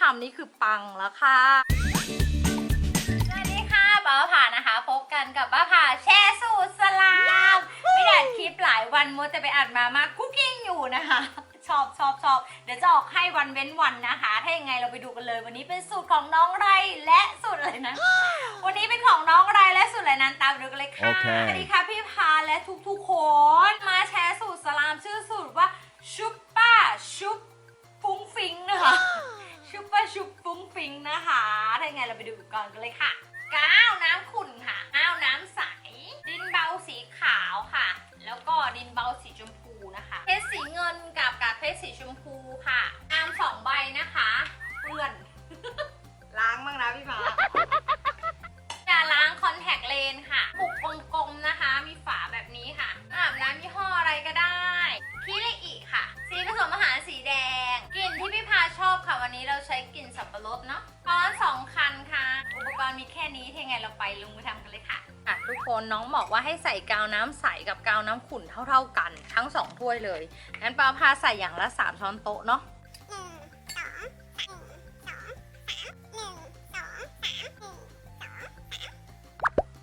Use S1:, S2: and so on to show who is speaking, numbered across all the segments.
S1: ทำนี่คือปังแล้วค่ะ สวัสดีค่ะป้าผ่านะคะ พบกันกับป้าผ่าแช่สูตรสลามไม่ได้อัดคลิปหลายวันมัวแต่ไปอัดมามาคุกกิ้งอยู่นะคะชอบชอบชอบเดี๋ยวจะออกให้วันเว้นวันนะคะ ถ้ายังไงเราไปดูกันเลย วันนี้เป็นสูตรของน้องไรและสูตรอะไรนะ วันนี้เป็นของน้องไรและสูตรอะไรนั้นตามไปดูกันเลยค่ะ
S2: โอเค
S1: สวัสดีค่ะพี่พาและทุกๆคนมาแชร์สูตรสลามชื่อสูตรว่าชุปป้าชุปฟุ้งฟิงนะคะ ชุปป้าชุบฟุ้งฟิงนะคะถ้ายังไงเราไปดูอุปกรณ์กันเลยค่ะ ก้าวน้ำขุ่นค่ะก้าวน้ำใส ดินเบาสีขาวค่ะ แล้วก็ดินเบาสีชมพูนะคะ เพชรสีเงินกับกากเพชรสีชมพูค่ะอามสองใบนะคะ พร้อนสองคันค่ะ อุปกรณ์มีแค่นี้ถ้ายังไงเราไปลงมือทำกันเลยค่ะอะ ทุกคนน้องบอกว่าให้ใส่กาวน้ำใสกับกาวน้ำขุ่นเท่าๆกัน ทั้งสองถ้วยเลยงั้นปาพาใส่อย่างละสามช้อนโต๊ะเนาะ
S3: หนึ่งสองหนึ่งสองสามหนึ่งสองสามหนึ่งสอ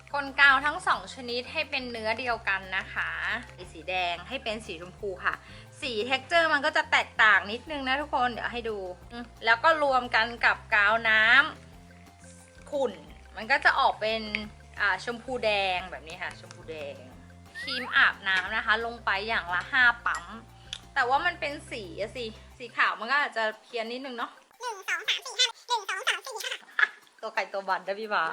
S3: ง
S1: คนกาวทั้งสองชนิดให้เป็นเนื้อเดียวกันนะคะสีแดงให้เป็นสีชมพูค่ะ สีเท็กเจอร์มันก็จะแตกต่างนิดนึงนะทุกคนเดี๋ยวให้ดูอืมแล้วก็รวมกันกับกาวน้ำขุ่น มันก็จะออกเป็นอ่าชมพูแดงแบบนี้ค่ะ ชมพูแดงครีมอาบน้ำนะคะ ลงไปอย่างละ 5 ปั๊ม แต่ว่ามันเป็นสีอะสิ สีขาวมันก็อาจจะเพี้ยนนิดนึงเนาะ
S3: หนึ่งสองสามสี่ห้าหนึ่งสองสามสี่ห้า
S1: ตัวไข่ตัวบันนะพี่บา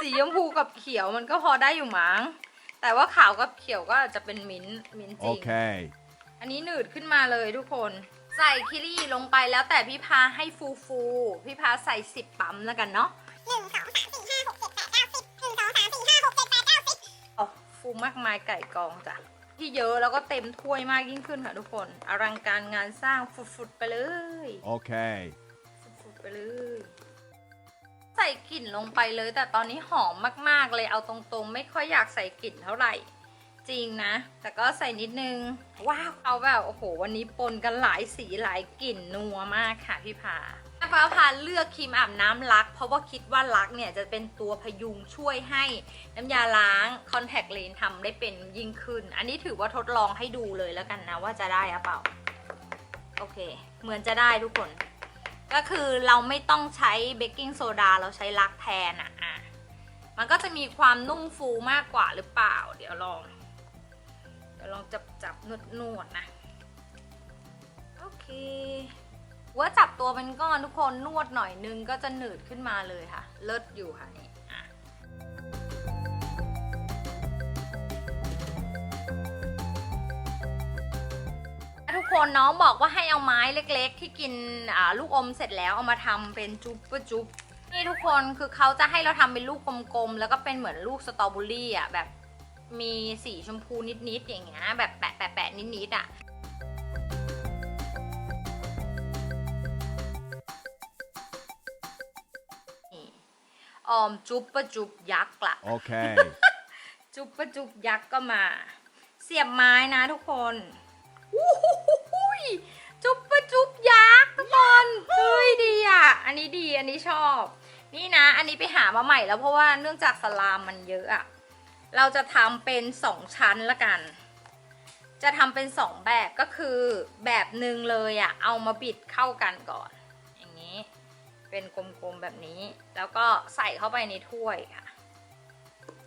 S1: สีชมพูกับเขียวมันก็พอได้อยู่มั้งแต่ว่าขาวกับเขียวก็อาจจะเป็นมิ้นท์มิ้นท์จริง
S2: Okay.
S1: อันนี้หนืดขึ้นมาเลยทุกคน ใส่คิรี่ลงไปแล้วแต่พี่พาให้ฟูฟูๆพี่พาใส่สิบปั๊มแล้วกันเนาะ
S3: หนึ่งสองสามสี่ห้าหกเจ็ดแปดเก้าสิบหนึ่งสองสามสี่ห้าหกเจ็ดแปดเก้าสิบ
S1: เอาฟูมากมายไก่กองจ้ะที่เยอะแล้วก็เต็มถ้วยมากยิ่งขึ้นค่ะทุกคน อลังการงานสร้างฟุดๆไปเลย
S2: Okay.
S1: ฟุดๆไปเลยใส่กลิ่นลงไปเลย แต่ตอนนี้หอมมากๆเลยเอาตรงๆ ไม่ค่อยอยากใส่กลิ่นเท่าไหร่ จริงนะ แต่ก็ใส่นิดนึง ว้าวเอาแบบโอ้โห วันนี้ปนกันหลายสีหลายกลิ่นนัวมากค่ะพี่พาฟ้าพาเลือกครีมอาบน้ำลัก เพราะว่าคิดว่าลักเนี่ยจะเป็นตัวพยุงช่วยให้น้ำยาล้างคอนแทคเลนทำได้เป็นยิ่งขึ้น อันนี้ถือว่าทดลองให้ดูเลยแล้วกันนะว่าจะได้หรือเปล่า โอเค เหมือนจะได้ทุกคน ก็คือเราไม่ต้องใช้เบกกิ้งโซดาเราใช้ลักแทนอะอะ มันก็จะมีความนุ่มฟูมากกว่าหรือเปล่า เดี๋ยวลอง ดี๋ยวลองจับจับนวดนวดนะ โอเคว่าจับตัวเป็นก้อนทุกคนนวดหน่อยนึงก็จะหนืดขึ้นมาเลยค่ะ เลิศอยู่ค่ะนี่ทุกคนน้องบอกว่าให้เอาไม้เล็กๆ ที่กินลูกอมเสร็จแล้วเอามาทำเป็นจุ๊บปจุ๊บนี่ทุกคนคือเขาจะให้เราทำเป็นลูกกลมๆ แล้วก็เป็นเหมือนลูกสตรอเบอรี่อะแบบ มีสีชมพูนิดๆอย่างเงี้ยแบบแปะแปะแปะนิดๆอะนี่ออมจุ๊บปะจุ๊บยักษ์ละ
S2: Okay.
S1: จุ๊บปะจุ๊บยักษ์ก็มา เสียบไม้นะทุกคนอู้หูยจุ๊บปะจุ๊บยักษ์ทุกคนเฮ้ยดีอะ อันนี้ดีอันนี้ชอบ นี่นะ อันนี้ไปหามาใหม่แล้วเพราะว่าเนื่องจากสลามมันเยอะอะ เราจะทำเป็นสองชั้นละกัน จะทำเป็นสองแบบก็คือแบบหนึ่งเลยอะ เอามาบิดเข้ากันก่อน อย่างนี้ เป็นกลมๆแบบนี้ แล้วก็ใส่เข้าไปในถ้วยค่ะ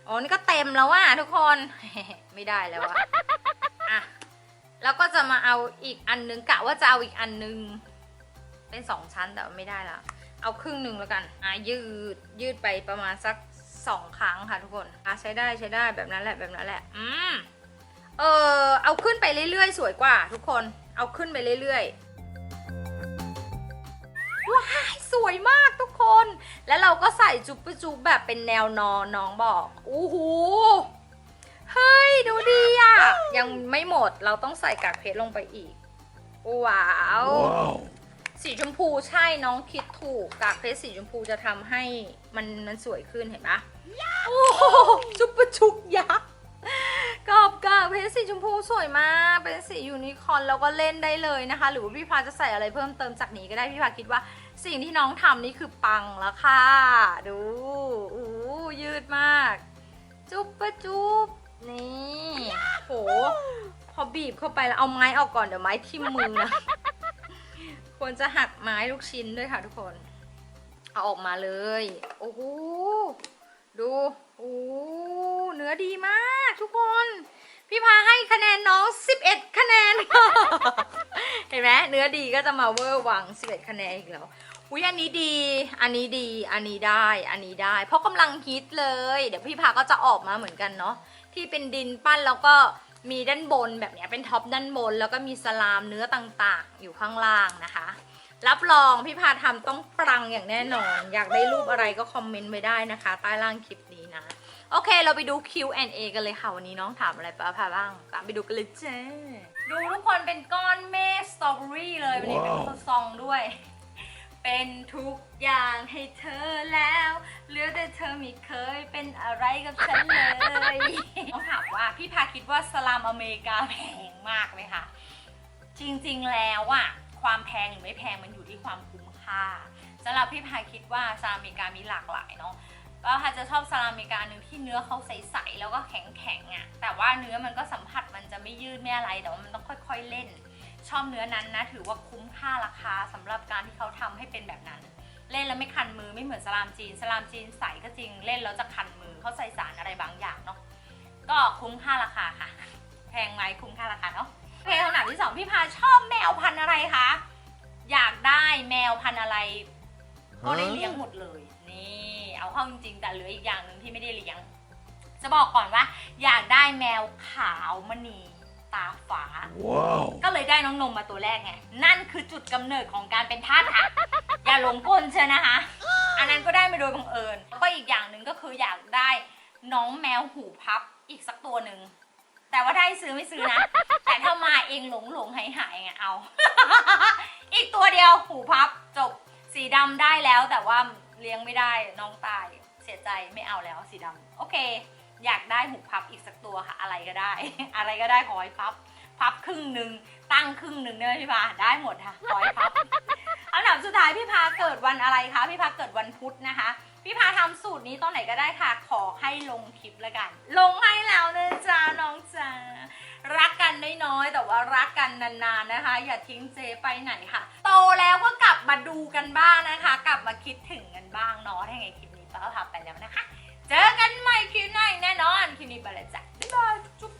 S1: อ๋อนี่ก็เต็มแล้วว่ะทุกคนไม่ได้แล้วอะอะ แล้วก็จะมาเอาอีกอันนึงกะว่าจะเอาอีกอันนึง เป็นสองชั้นแต่ไม่ได้แล้ว เอาครึ่งหนึ่งแล้วกัน อะยืดยืดไปประมาณสัก สองครั้งค่ะทุกคนอะใช้ได้ใช้ได้แบบนั้นแหละแบบนั้นแหละ อืมเออเอาขึ้นไปเรื่อยๆ สวยกว่า ทุกคน เอาขึ้นไปเรื่อยๆ ว้ายสวยมากทุกคน แล้วเราก็ใส่จุ๊บปะจุ๊บแบบเป็นแนวนอนน้องบอก อู้หู เฮ้ย ดูดีอะ ยังไม่หมด เราต้องใส่กากเพชรลงไปอีก ว้าว
S2: Whoa.
S1: สีชมพูใช่น้องคิดถูก กากเพชรสีชมพูจะทำให้มันมันสวยขึ้นเห็นปะ โอ้โหจุ๊บปะจุ๊บยักษ์กรอบกากเพชรสีชมพูสวยมาก เป็นสียูนิคอร์นแล้วก็เล่นได้เลยนะคะ หรือว่าพี่พาจะใส่อะไรเพิ่มเติมจากนี้ก็ได้พี่พาคิดว่าสิ่งที่น้องทำนี่คือปังแล้วค่ะ ดูอู้ยืดมาก จุ๊บปะจุ๊บนี่โหพอบีบเข้าไปแล้วเอาไม้ออกก่อนเดี๋ยวไม้ทิ่มมือนะควรจะหักไม้ลูกชิ้นด้วยค่ะทุกคน เอาออกมาเลย โอ้โห ดูโอ้เนื้อดีมากทุกคน พี่พาให้คะแนนน้อง 11 คะแนน เห็นไหมเนื้อดีก็จะมาเวอร์หวัง 11 คะแนนอีกแล้วอุ้ยอันนี้ดี อันนี้ดี อันนี้ได้ อันนี้ได้ เพราะกำลังฮิตเลย เดี๋ยวพี่พาก็จะออกมาเหมือนกันเนาะ ที่เป็นดินปั้นแล้วก็มีด้านบนแบบนี้เป็นท็อปด้านบน แล้วก็มีสลามเนื้อต่างๆ อยู่ข้างล่างนะคะ รับรองพี่พาทำต้องปรังอย่างแน่นอน อยากได้รูปอะไรก็คอมเมนต์ไว้ได้นะคะ ใต้ล่างคลิปนี้นะ โอเค เราไปดู Q&A กันเลยค่ะ วันนี้น้องถามอะไรป้าพาบ้าง ตามไปดูกันเลยเจ้ดูทุกคนเป็นก้อนเมฆสตรอเบอรี่เลย วันนี้เป็นซองด้วย เป็นทุกอย่างให้เธอแล้วเหลือแต่เธอไม่เคยเป็นอะไรกับฉันเลยต้องถามว่าพี่พาคิดว่าสลามอเมริกาแพงมากไหมคะจริงๆแล้วอะ ความแพงหรือไม่แพงมันอยู่ที่ความคุ้มค่าสำหรับพี่พายคิดว่าซาลาเมกามีหลากหลายเนาะก็พายจะชอบซาลาเมกาหนึ่งที่เนื้อเขาใสๆแล้วก็แข็งๆอะแต่ว่าเนื้อมันก็สัมผัสมันจะไม่ยืดไม่อะไรแต่ว่ามันต้องค่อย ๆเล่น ชอบเนื้อนั้นนะถือว่าคุ้มค่าราคาสำหรับการที่เขาทำให้เป็นแบบนั้น เล่นแล้วไม่คันมือไม่เหมือนสลามจีนสลามจีนใสก็จริงเล่นแล้วจะคันมือเขาใส่สารอะไรบางอย่างเนาะก็คุ้มค่าราคาค่ะ แพงไหมคุ้มค่าราคาเนาะ โอเคคำถามที่สองพี่พาชอบแมวพันธุ์อะไรคะ อยากได้แมวพันธุ์อะไร ก็ได้เลี้ยงหมดเลย นี่ เอาเข้าจริงๆแต่เหลืออีกอย่างหนึ่งที่ไม่ได้เลี้ยง จะบอกก่อนว่า อยากได้แมวขาวมณีตาฝา
S2: Wow.
S1: ก็เลยได้น้องนมมาตัวแรกไง นั่นคือจุดกำเนิดของการเป็นทาสค่ะอย่าหลงกลเชียวนะคะ อันนั้นก็ได้มาโดยบังเอิญแล้วก็อีกอย่างหนึ่งก็คืออยากได้น้องแมวหูพับอีกสักตัวหนึ่ง แต่ว่าถ้าให้ซื้อไม่ซื้อนะ หลงหลงหายหายไงเอา อีกตัวเดียวหูพับจบสีดำได้แล้วแต่ว่าเลี้ยงไม่ได้น้องตายเสียใจไม่เอาแล้วสีดำโอเค อยากได้หูพับอีกสักตัวค่ะ อะไรก็ได้ อะไรก็ได้ขอให้พับ พับครึ่งหนึ่งตั้งครึ่งหนึ่งเนี่ยพี่พาได้หมดค่ะขอให้พับคำถามสุดท้ายพี่พาเกิดวันอะไรคะพี่พาเกิดวันพุธนะคะพี่พาทำสูตรนี้ตอนไหนก็ได้ค่ะ ขอให้ลงคลิปแล้วกัน ลงให้แล้วนะจ๊ะน้องจ๊ะ รักกันน้อยๆแต่ว่ารักกันนานๆนะคะ อย่าทิ้งเจไปไหนค่ะ โตแล้วก็กลับมาดูกันบ้างนะคะ กลับมาคิดถึงกันบ้างเนาะถ้าไงคลิปนี้ป้าก็ทำไปแล้วนะคะ เจอกันใหม่คลิปหน้าแน่นอนคลิปนี้ไปแล้วจ้ะบ๊ายบายจุ๊บ